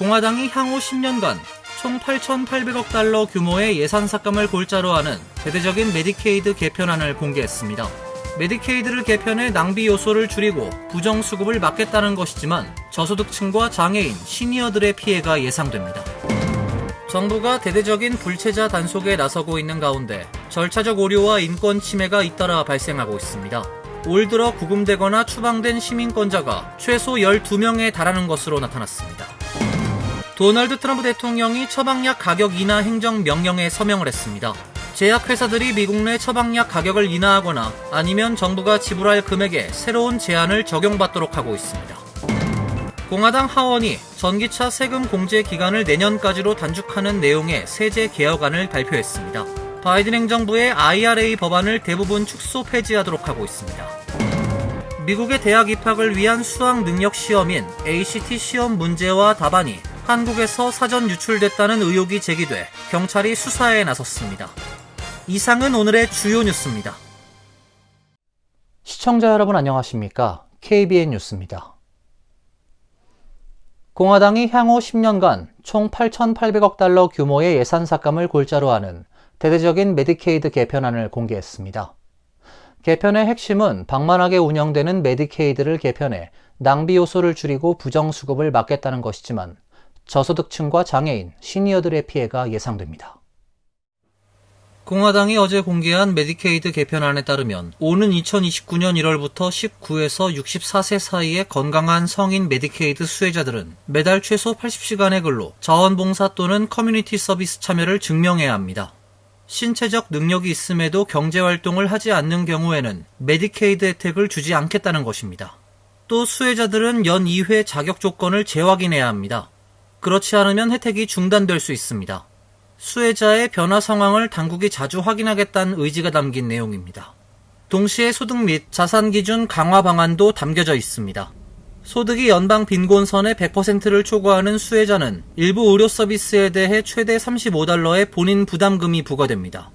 공화당이 향후 10년간 총 8,800억 달러 규모의 예산 삭감을 골자로 하는 대대적인 메디케이드 개편안을 공개했습니다. 메디케이드를 개편해 낭비 요소를 줄이고 부정 수급을 막겠다는 것이지만 저소득층과 장애인, 시니어들의 피해가 예상됩니다. 정부가 대대적인 불체자 단속에 나서고 있는 가운데 절차적 오류와 인권 침해가 잇따라 발생하고 있습니다. 올 들어 구금되거나 추방된 시민권자가 최소 12명에 달하는 것으로 나타났습니다. 도널드 트럼프 대통령이 처방약 가격 인하 행정 명령에 서명을 했습니다. 제약회사들이 미국 내 처방약 가격을 인하하거나 아니면 정부가 지불할 금액에 새로운 제한을 적용받도록 하고 있습니다. 공화당 하원이 전기차 세금 공제 기간을 내년까지로 단축하는 내용의 세제 개혁안을 발표했습니다. 바이든 행정부의 IRA 법안을 대부분 축소 폐지하도록 하고 있습니다. 미국의 대학 입학을 위한 수학 능력 시험인 ACT 시험 문제와 답안이 한국에서 사전 유출됐다는 의혹이 제기돼 경찰이 수사에 나섰습니다. 이상은 오늘의 주요 뉴스입니다. 시청자 여러분 안녕하십니까? KBN 뉴스입니다. 공화당이 향후 10년간 총 8,800억 달러 규모의 예산 삭감을 골자로 하는 대대적인 메디케이드 개편안을 공개했습니다. 개편의 핵심은 방만하게 운영되는 메디케이드를 개편해 낭비 요소를 줄이고 부정 수급을 막겠다는 것이지만 저소득층과 장애인, 시니어들의 피해가 예상됩니다. 공화당이 어제 공개한 메디케이드 개편안에 따르면 오는 2029년 1월부터 19에서 64세 사이의 건강한 성인 메디케이드 수혜자들은 매달 최소 80시간의 근로, 자원봉사 또는 커뮤니티 서비스 참여를 증명해야 합니다. 신체적 능력이 있음에도 경제활동을 하지 않는 경우에는 메디케이드 혜택을 주지 않겠다는 것입니다. 또 수혜자들은 연 2회 자격 조건을 재확인해야 합니다. 그렇지 않으면 혜택이 중단될 수 있습니다. 수혜자의 변화 상황을 당국이 자주 확인하겠다는 의지가 담긴 내용입니다. 동시에 소득 및 자산 기준 강화 방안도 담겨져 있습니다. 소득이 연방 빈곤선의 100%를 초과하는 수혜자는 일부 의료 서비스에 대해 최대 35달러의 본인 부담금이 부과됩니다.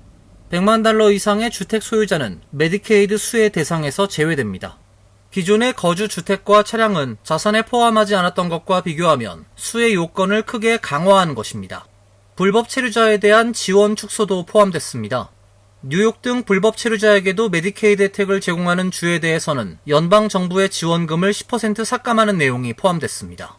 100만 달러 이상의 주택 소유자는 메디케이드 수혜 대상에서 제외됩니다. 기존의 거주 주택과 차량은 자산에 포함하지 않았던 것과 비교하면 수혜 요건을 크게 강화한 것입니다. 불법 체류자에 대한 지원 축소도 포함됐습니다. 뉴욕 등 불법 체류자에게도 메디케이드 혜택을 제공하는 주에 대해서는 연방 정부의 지원금을 10% 삭감하는 내용이 포함됐습니다.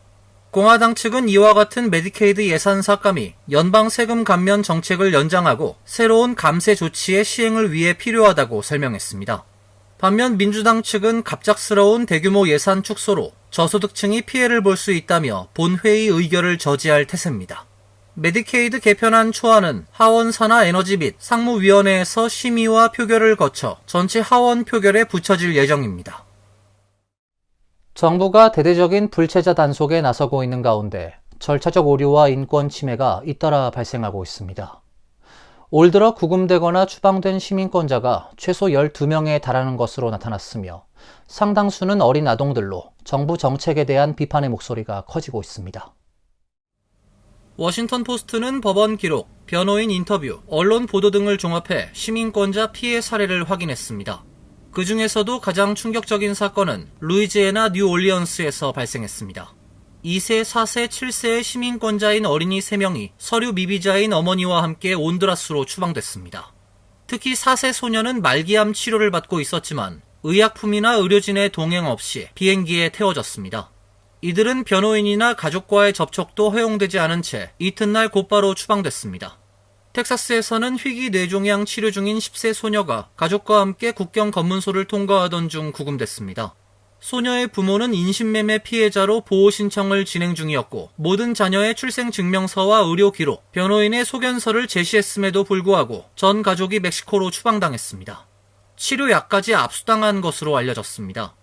공화당 측은 이와 같은 메디케이드 예산 삭감이 연방 세금 감면 정책을 연장하고 새로운 감세 조치의 시행을 위해 필요하다고 설명했습니다. 반면 민주당 측은 갑작스러운 대규모 예산 축소로 저소득층이 피해를 볼 수 있다며 본회의 의결을 저지할 태세입니다. 메디케이드 개편안 초안은 하원 산하 에너지 및 상무위원회에서 심의와 표결을 거쳐 전체 하원 표결에 붙여질 예정입니다. 정부가 대대적인 불체자 단속에 나서고 있는 가운데 절차적 오류와 인권 침해가 잇따라 발생하고 있습니다. 올 들어 구금되거나 추방된 시민권자가 최소 12명에 달하는 것으로 나타났으며 상당수는 어린 아동들로 정부 정책에 대한 비판의 목소리가 커지고 있습니다. 워싱턴 포스트는 법원 기록, 변호인 인터뷰, 언론 보도 등을 종합해 시민권자 피해 사례를 확인했습니다. 그 중에서도 가장 충격적인 사건은 루이지애나 뉴올리언스에서 발생했습니다. 2세, 4세, 7세의 시민권자인 어린이 3명이 서류 미비자인 어머니와 함께 온드라스로 추방됐습니다. 특히 4세 소녀는 말기암 치료를 받고 있었지만 의약품이나 의료진의 동행 없이 비행기에 태워졌습니다. 이들은 변호인이나 가족과의 접촉도 허용되지 않은 채 이튿날 곧바로 추방됐습니다. 텍사스에서는 희귀 뇌종양 치료 중인 10세 소녀가 가족과 함께 국경 검문소를 통과하던 중 구금됐습니다. 소녀의 부모는 인신매매 피해자로 보호 신청을 진행 중이었고 모든 자녀의 출생 증명서와 의료 기록, 변호인의 소견서를 제시했음에도 불구하고 전 가족이 멕시코로 추방당했습니다. 치료약까지 압수당한 것으로 알려졌습니다.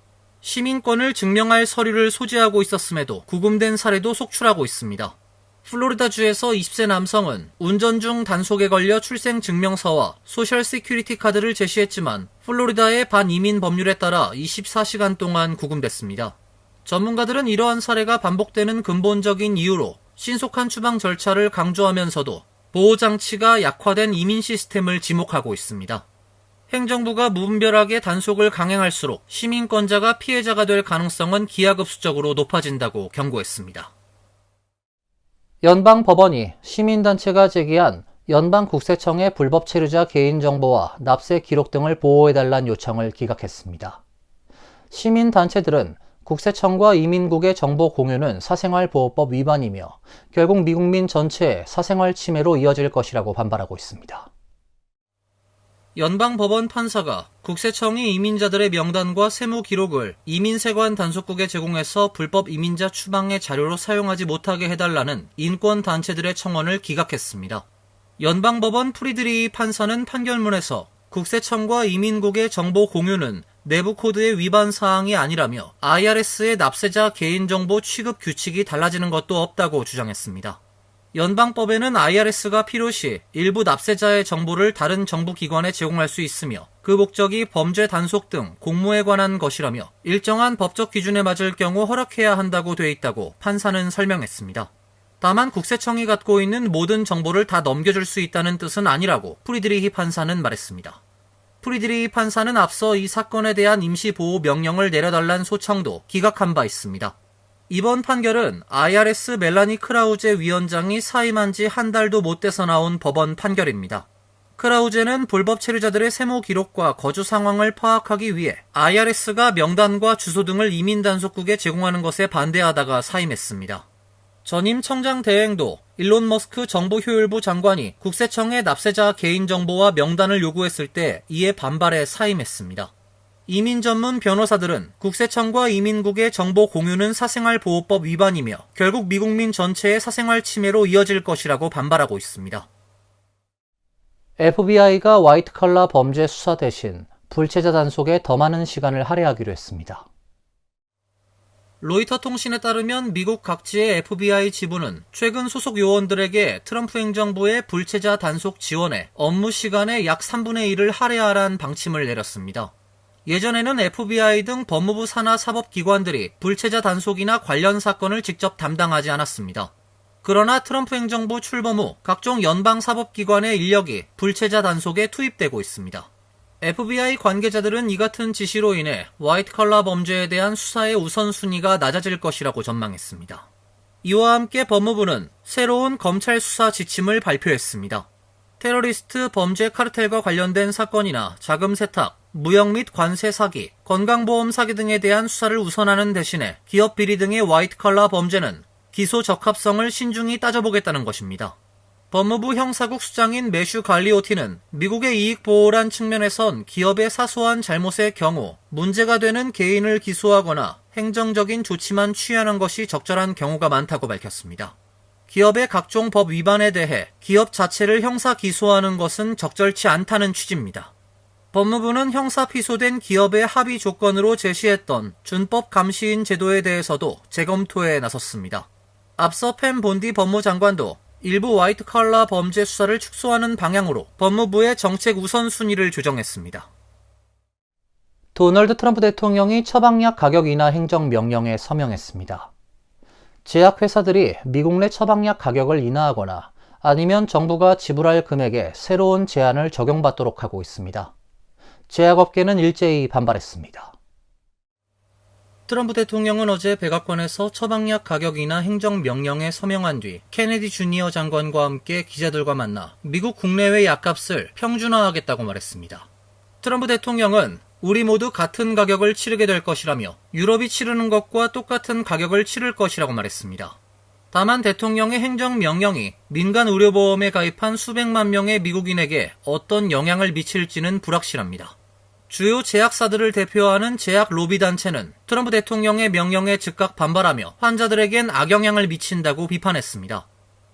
시민권을 증명할 서류를 소지하고 있었음에도 구금된 사례도 속출하고 있습니다. 플로리다주에서 20세 남성은 운전 중 단속에 걸려 출생 증명서와 소셜 시큐리티 카드를 제시했지만 플로리다의 반이민 법률에 따라 24시간 동안 구금됐습니다. 전문가들은 이러한 사례가 반복되는 근본적인 이유로 신속한 추방 절차를 강조하면서도 보호장치가 약화된 이민 시스템을 지목하고 있습니다. 행정부가 무분별하게 단속을 강행할수록 시민권자가 피해자가 될 가능성은 기하급수적으로 높아진다고 경고했습니다. 연방 법원이 시민단체가 제기한 연방국세청의 불법 체류자 개인정보와 납세 기록 등을 보호해달란 요청을 기각했습니다. 시민단체들은 국세청과 이민국의 정보 공유는 사생활 보호법 위반이며 결국 미국민 전체의 사생활 침해로 이어질 것이라고 반발하고 있습니다. 연방법원 판사가 국세청이 이민자들의 명단과 세무 기록을 이민세관 단속국에 제공해서 불법 이민자 추방의 자료로 사용하지 못하게 해달라는 인권단체들의 청원을 기각했습니다. 연방법원 프리드리 판사는 판결문에서 국세청과 이민국의 정보 공유는 내부 코드의 위반 사항이 아니라며 IRS의 납세자 개인정보 취급 규칙이 달라지는 것도 없다고 주장했습니다. 연방법에는 IRS가 필요시 일부 납세자의 정보를 다른 정부 기관에 제공할 수 있으며 그 목적이 범죄 단속 등 공무에 관한 것이라며 일정한 법적 기준에 맞을 경우 허락해야 한다고 돼 있다고 판사는 설명했습니다. 다만 국세청이 갖고 있는 모든 정보를 다 넘겨줄 수 있다는 뜻은 아니라고 프리드리히 판사는 말했습니다. 프리드리히 판사는 앞서 이 사건에 대한 임시보호 명령을 내려달란 소청도 기각한 바 있습니다. 이번 판결은 IRS 멜라니 크라우제 위원장이 사임한 지 한 달도 못 돼서 나온 법원 판결입니다. 크라우제는 불법 체류자들의 세무 기록과 거주 상황을 파악하기 위해 IRS가 명단과 주소 등을 이민 단속국에 제공하는 것에 반대하다가 사임했습니다. 전임 청장 대행도 일론 머스크 정보 효율부 장관이 국세청의 납세자 개인정보와 명단을 요구했을 때 이에 반발해 사임했습니다. 이민 전문 변호사들은 국세청과 이민국의 정보 공유는 사생활 보호법 위반이며 결국 미국민 전체의 사생활 침해로 이어질 것이라고 반발하고 있습니다. FBI가 화이트 컬러 범죄 수사 대신 불체자 단속에 더 많은 시간을 할애하기로 했습니다. 로이터 통신에 따르면 미국 각지의 FBI 지부는 최근 소속 요원들에게 트럼프 행정부의 불체자 단속 지원에 업무 시간의 약 3분의 1을 할애하라는 방침을 내렸습니다. 예전에는 FBI 등 법무부 산하 사법기관들이 불체자 단속이나 관련 사건을 직접 담당하지 않았습니다. 그러나 트럼프 행정부 출범 후 각종 연방 사법기관의 인력이 불체자 단속에 투입되고 있습니다. FBI 관계자들은 이 같은 지시로 인해 화이트 컬러 범죄에 대한 수사의 우선순위가 낮아질 것이라고 전망했습니다. 이와 함께 법무부는 새로운 검찰 수사 지침을 발표했습니다. 테러리스트 범죄 카르텔과 관련된 사건이나 자금 세탁, 무역 및 관세 사기, 건강보험 사기 등에 대한 수사를 우선하는 대신에 기업 비리 등의 화이트 컬러 범죄는 기소 적합성을 신중히 따져보겠다는 것입니다. 법무부 형사국 수장인 매슈 갈리오티는 미국의 이익 보호란 측면에선 기업의 사소한 잘못의 경우 문제가 되는 개인을 기소하거나 행정적인 조치만 취하는 것이 적절한 경우가 많다고 밝혔습니다. 기업의 각종 법 위반에 대해 기업 자체를 형사 기소하는 것은 적절치 않다는 취지입니다. 법무부는 형사 피소된 기업의 합의 조건으로 제시했던 준법 감시인 제도에 대해서도 재검토에 나섰습니다. 앞서 펜 본디 법무장관도 일부 컬러 범죄 수사를 축소하는 방향으로 법무부의 정책 우선순위를 조정했습니다. 도널드 트럼프 대통령이 처방약 가격 인하 행정 명령에 서명했습니다. 제약회사들이 미국 내 처방약 가격을 인하하거나 아니면 정부가 지불할 금액에 새로운 제한을 적용받도록 하고 있습니다. 제약업계는 일제히 반발했습니다. 트럼프 대통령은 어제 백악관에서 처방약 가격 인하 행정 명령에 서명한 뒤 케네디 주니어 장관과 함께 기자들과 만나 미국 국내외 약값을 평준화하겠다고 말했습니다. 트럼프 대통령은 우리 모두 같은 가격을 치르게 될 것이라며 유럽이 치르는 것과 똑같은 가격을 치를 것이라고 말했습니다. 다만 대통령의 행정 명령이 민간 의료보험에 가입한 수백만 명의 미국인에게 어떤 영향을 미칠지는 불확실합니다. 주요 제약사들을 대표하는 제약 로비 단체는 트럼프 대통령의 명령에 즉각 반발하며 환자들에겐 악영향을 미친다고 비판했습니다.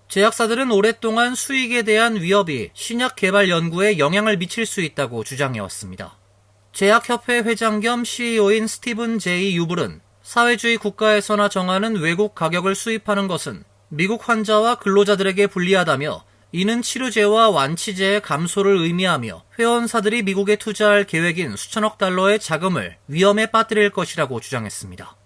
제약사들은 오랫동안 수익에 대한 위협이 신약 개발 연구에 영향을 미칠 수 있다고 주장해왔습니다. 제약협회 회장 겸 CEO인 스티븐 제이 유블은 사회주의 국가에서나 정하는 외국 가격을 수입하는 것은 미국 환자와 근로자들에게 불리하다며 이는 치료제와 완치제의 감소를 의미하며 회원사들이 미국에 투자할 계획인 수천억 달러의 자금을 위험에 빠뜨릴 것이라고 주장했습니다.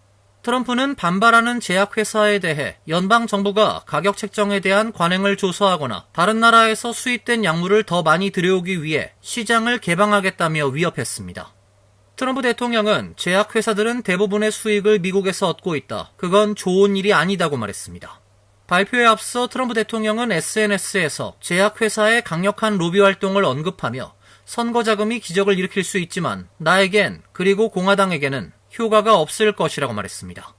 트럼프는 반발하는 제약회사에 대해 연방정부가 가격 책정에 대한 관행을 조사하거나 다른 나라에서 수입된 약물을 더 많이 들여오기 위해 시장을 개방하겠다며 위협했습니다. 트럼프 대통령은 제약회사들은 대부분의 수익을 미국에서 얻고 있다. 그건 좋은 일이 아니다고 말했습니다. 발표에 앞서 트럼프 대통령은 SNS에서 제약회사의 강력한 로비 활동을 언급하며 선거 자금이 기적을 일으킬 수 있지만 나에겐 그리고 공화당에게는 효과가 없을 것이라고 말했습니다.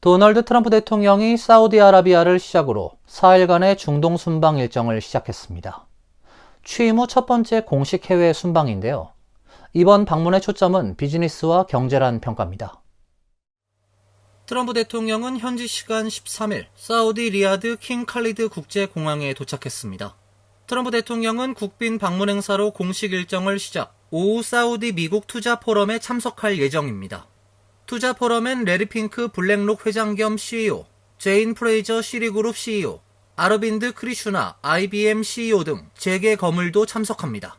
도널드 트럼프 대통령이 사우디아라비아를 시작으로 4일간의 중동 순방 일정을 시작했습니다. 취임 후 첫 번째 공식 해외 순방인데요. 이번 방문의 초점은 비즈니스와 경제란 평가입니다. 트럼프 대통령은 현지 시간 13일 사우디 리야드 킹 칼리드 국제공항에 도착했습니다. 트럼프 대통령은 국빈 방문 행사로 공식 일정을 시작, 오후 사우디 미국 투자 포럼에 참석할 예정입니다. 투자 포럼엔 레리 핑크 블랙록 회장 겸 CEO, 제인 프레이저 시리그룹 CEO, 아르빈드 크리슈나 IBM CEO 등 재계 거물도 참석합니다.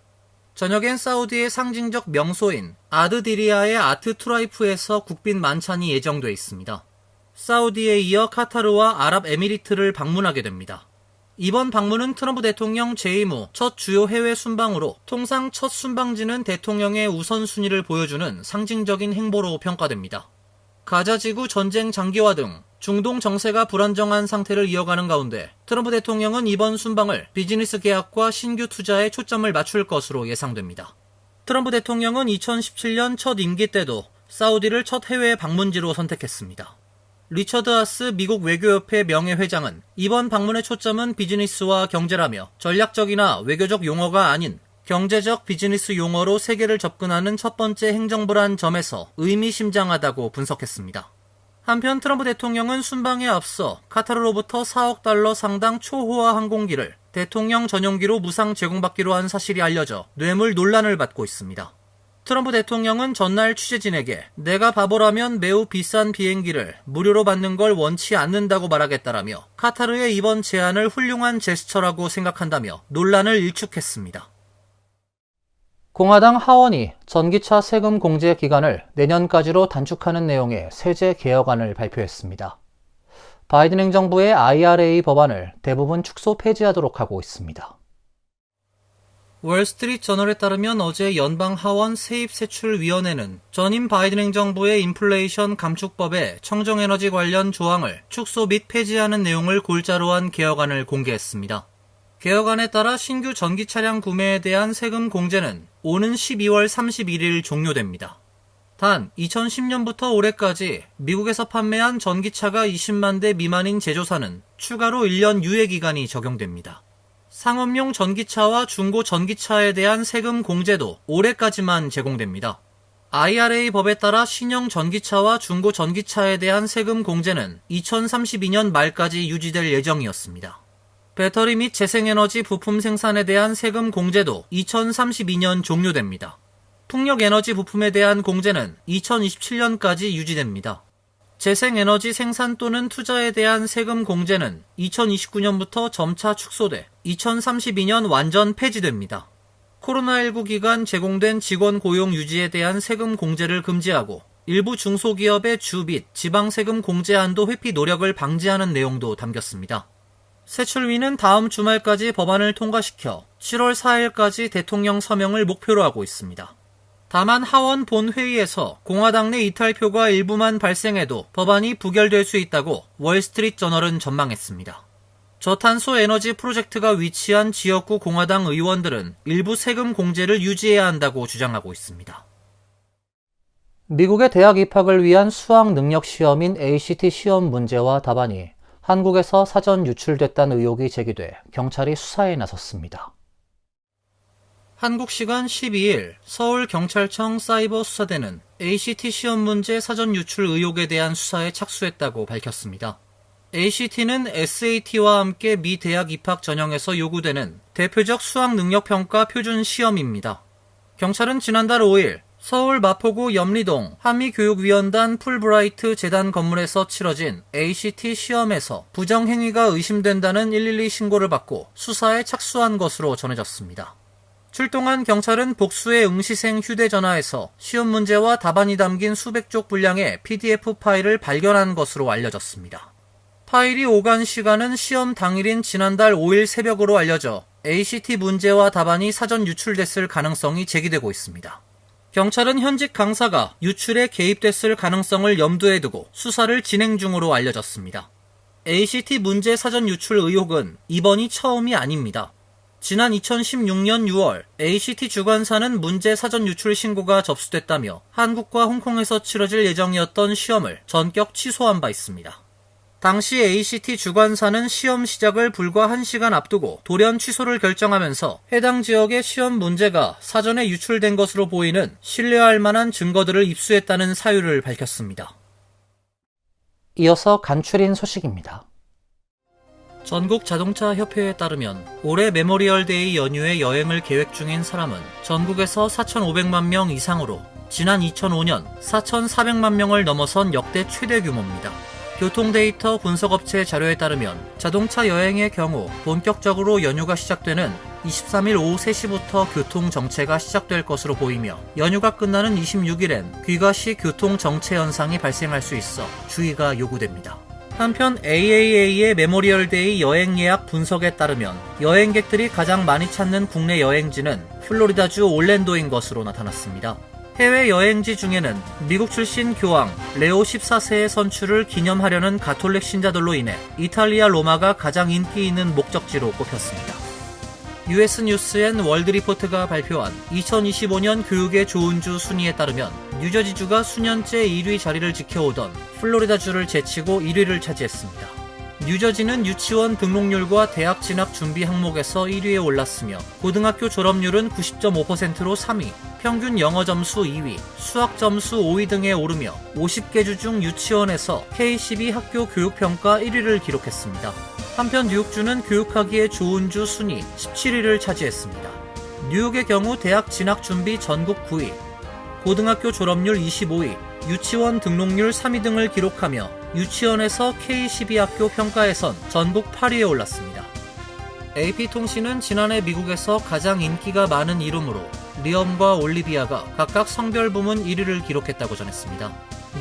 저녁엔 사우디의 상징적 명소인 아드디리아의 아트 투라이프에서 국빈 만찬이 예정돼 있습니다. 사우디에 이어 카타르와 아랍에미리트를 방문하게 됩니다. 이번 방문은 트럼프 대통령 재임 후 첫 주요 해외 순방으로 통상 첫 순방지는 대통령의 우선순위를 보여주는 상징적인 행보로 평가됩니다. 가자 지구 전쟁 장기화 등 중동 정세가 불안정한 상태를 이어가는 가운데 트럼프 대통령은 이번 순방을 비즈니스 계약과 신규 투자에 초점을 맞출 것으로 예상됩니다. 트럼프 대통령은 2017년 첫 임기 때도 사우디를 첫 해외 방문지로 선택했습니다. 리처드 하스 미국 외교협회 명예회장은 이번 방문의 초점은 비즈니스와 경제라며 전략적이나 외교적 용어가 아닌 경제적 비즈니스 용어로 세계를 접근하는 첫 번째 행정부란 점에서 의미심장하다고 분석했습니다. 한편 트럼프 대통령은 순방에 앞서 카타르로부터 4억 달러 상당 초호화 항공기를 대통령 전용기로 무상 제공받기로 한 사실이 알려져 뇌물 논란을 받고 있습니다. 트럼프 대통령은 전날 취재진에게 내가 바보라면 매우 비싼 비행기를 무료로 받는 걸 원치 않는다고 말하겠다라며 카타르의 이번 제안을 훌륭한 제스처라고 생각한다며 논란을 일축했습니다. 공화당 하원이 전기차 세금 공제 기간을 내년까지로 단축하는 내용의 세제 개혁안을 발표했습니다. 바이든 행정부의 IRA 법안을 대부분 축소 폐지하도록 하고 있습니다. 월스트리트 저널에 따르면 어제 연방 하원 세입세출위원회는 전임 바이든 행정부의 인플레이션 감축법의 청정에너지 관련 조항을 축소 및 폐지하는 내용을 골자로 한 개혁안을 공개했습니다. 개혁안에 따라 신규 전기 차량 구매에 대한 세금 공제는 오는 12월 31일 종료됩니다. 단 2010년부터 올해까지 미국에서 판매한 전기차가 20만 대 미만인 제조사는 추가로 1년 유예 기간이 적용됩니다. 상업용 전기차와 중고 전기차에 대한 세금 공제도 올해까지만 제공됩니다. IRA 법에 따라 신형 전기차와 중고 전기차에 대한 세금 공제는 2032년 말까지 유지될 예정이었습니다. 배터리 및 재생에너지 부품 생산에 대한 세금 공제도 2032년 종료됩니다. 풍력 에너지 부품에 대한 공제는 2027년까지 유지됩니다. 재생에너지 생산 또는 투자에 대한 세금 공제는 2029년부터 점차 축소돼 2032년 완전 폐지됩니다. 코로나19 기간 제공된 직원 고용 유지에 대한 세금 공제를 금지하고 일부 중소기업의 주빚 지방 세금 공제 한도 회피 노력을 방지하는 내용도 담겼습니다. 세출위는 다음 주말까지 법안을 통과시켜 7월 4일까지 대통령 서명을 목표로 하고 있습니다. 다만 하원 본회의에서 공화당 내 이탈표가 일부만 발생해도 법안이 부결될 수 있다고 월스트리트 저널은 전망했습니다. 저탄소 에너지 프로젝트가 위치한 지역구 공화당 의원들은 일부 세금 공제를 유지해야 한다고 주장하고 있습니다. 미국의 대학 입학을 위한 수학 능력 시험인 ACT 시험 문제와 답안이 한국에서 사전 유출됐다는 의혹이 제기돼 경찰이 수사에 나섰습니다. 한국 시간 12일 서울경찰청 사이버 수사대는 ACT 시험 문제 사전 유출 의혹에 대한 수사에 착수했다고 밝혔습니다. ACT는 SAT와 함께 미 대학 입학 전형에서 요구되는 대표적 수학 능력 평가 표준 시험입니다. 경찰은 지난달 5일 서울 마포구 염리동 한미교육위원단 풀브라이트 재단 건물에서 치러진 ACT 시험에서 부정행위가 의심된다는 112 신고를 받고 수사에 착수한 것으로 전해졌습니다. 출동한 경찰은 복수의 응시생 휴대전화에서 시험 문제와 답안이 담긴 수백 쪽 분량의 PDF 파일을 발견한 것으로 알려졌습니다. 파일이 오간 시간은 시험 당일인 지난달 5일 새벽으로 알려져 ACT 문제와 답안이 사전 유출됐을 가능성이 제기되고 있습니다. 경찰은 현직 강사가 유출에 개입됐을 가능성을 염두에 두고 수사를 진행 중으로 알려졌습니다. ACT 문제 사전 유출 의혹은 이번이 처음이 아닙니다. 지난 2016년 6월 ACT 주관사는 문제 사전 유출 신고가 접수됐다며 한국과 홍콩에서 치러질 예정이었던 시험을 전격 취소한 바 있습니다. 당시 ACT 주관사는 시험 시작을 불과 1시간 앞두고 돌연 취소를 결정하면서 해당 지역의 시험 문제가 사전에 유출된 것으로 보이는 신뢰할 만한 증거들을 입수했다는 사유를 밝혔습니다. 이어서 간추린 소식입니다. 전국 자동차 협회에 따르면 올해 메모리얼 데이 연휴에 여행을 계획 중인 사람은 전국에서 4,500만 명 이상으로 지난 2005년 4,400만 명을 넘어선 역대 최대 규모입니다. 교통 데이터 분석업체 자료에 따르면 자동차 여행의 경우 본격적으로 연휴가 시작되는 23일 오후 3시부터 교통 정체가 시작될 것으로 보이며 연휴가 끝나는 26일엔 귀가시 교통 정체 현상이 발생할 수 있어 주의가 요구됩니다. 한편 AAA의 메모리얼데이 여행 예약 분석에 따르면 여행객들이 가장 많이 찾는 국내 여행지는 플로리다주 올랜도인 것으로 나타났습니다. 해외 여행지 중에는 미국 출신 교황 레오 14세의 선출을 기념하려는 가톨릭 신자들로 인해 이탈리아 로마가 가장 인기 있는 목적지로 꼽혔습니다. US 뉴스 앤 월드 리포트가 발표한 2025년 교육의 좋은 주 순위에 따르면 뉴저지주가 수년째 1위 자리를 지켜오던 플로리다주를 제치고 1위를 차지했습니다. 뉴저지는 유치원 등록률과 대학 진학 준비 항목에서 1위에 올랐으며 고등학교 졸업률은 90.5%로 3위, 평균 영어 점수 2위, 수학 점수 5위 등에 오르며 50개 주 중 유치원에서 K12 학교 교육평가 1위를 기록했습니다. 한편 뉴욕주는 교육하기에 좋은 주 순위 17위를 차지했습니다. 뉴욕의 경우 대학 진학 준비 전국 9위, 고등학교 졸업률 25위, 유치원 등록률 3위 등을 기록하며 유치원에서 K12 학교 평가에선 전국 8위에 올랐습니다. AP통신은 지난해 미국에서 가장 인기가 많은 이름으로 리엄과 올리비아가 각각 성별 부문 1위를 기록했다고 전했습니다.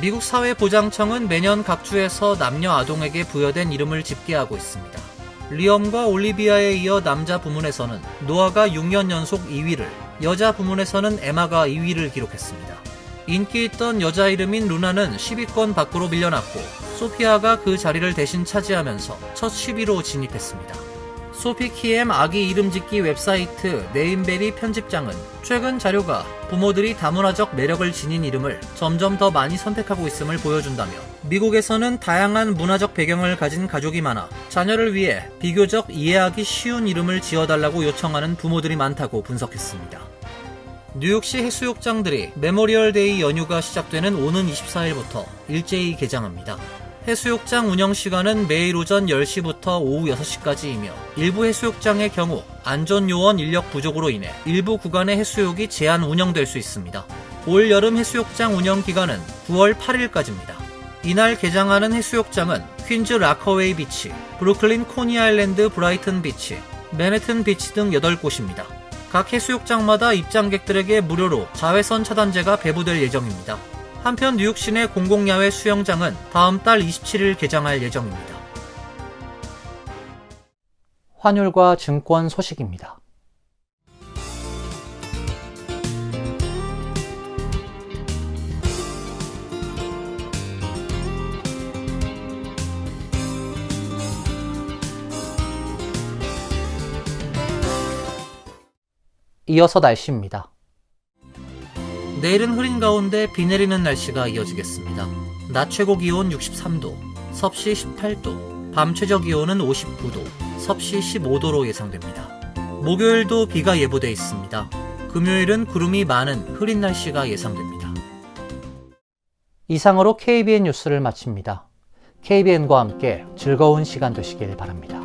미국 사회보장청은 매년 각 주에서 남녀 아동에게 부여된 이름을 집계하고 있습니다. 리엄과 올리비아에 이어 남자 부문에서는 노아가 6년 연속 2위를, 여자 부문에서는 에마가 2위를 기록했습니다. 인기 있던 여자 이름인 루나는 10위권 밖으로 밀려났고 소피아가 그 자리를 대신 차지하면서 첫 10위로 진입했습니다. 소피키엠 아기 이름 짓기 웹사이트 네임베리 편집장은 최근 자료가 부모들이 다문화적 매력을 지닌 이름을 점점 더 많이 선택하고 있음을 보여준다며 미국에서는 다양한 문화적 배경을 가진 가족이 많아 자녀를 위해 비교적 이해하기 쉬운 이름을 지어달라고 요청하는 부모들이 많다고 분석했습니다. 뉴욕시 해수욕장들이 메모리얼 데이 연휴가 시작되는 오는 24일부터 일제히 개장합니다. 해수욕장 운영 시간은 매일 오전 10시부터 오후 6시까지이며 일부 해수욕장의 경우 안전요원 인력 부족으로 인해 일부 구간의 해수욕이 제한 운영될 수 있습니다. 올 여름 해수욕장 운영 기간은 9월 8일까지입니다. 이날 개장하는 해수욕장은 퀸즈 라커웨이 비치, 브루클린 코니 아일랜드 브라이튼 비치, 맨해튼 비치 등 8곳입니다. 각 해수욕장마다 입장객들에게 무료로 자외선 차단제가 배부될 예정입니다. 한편 뉴욕 시내 공공야외 수영장은 다음 달 27일 개장할 예정입니다. 환율과 증권 소식입니다. 이어서 날씨입니다. 내일은 흐린 가운데 비 내리는 날씨가 이어지겠습니다. 낮 최고 기온 63도, 섭씨 18도, 밤 최저 기온은 59도, 섭씨 15도로 예상됩니다. 목요일도 비가 예보돼 있습니다. 금요일은 구름이 많은 흐린 날씨가 예상됩니다. 이상으로 KBN 뉴스를 마칩니다. KBN과 함께 즐거운 시간 되시길 바랍니다.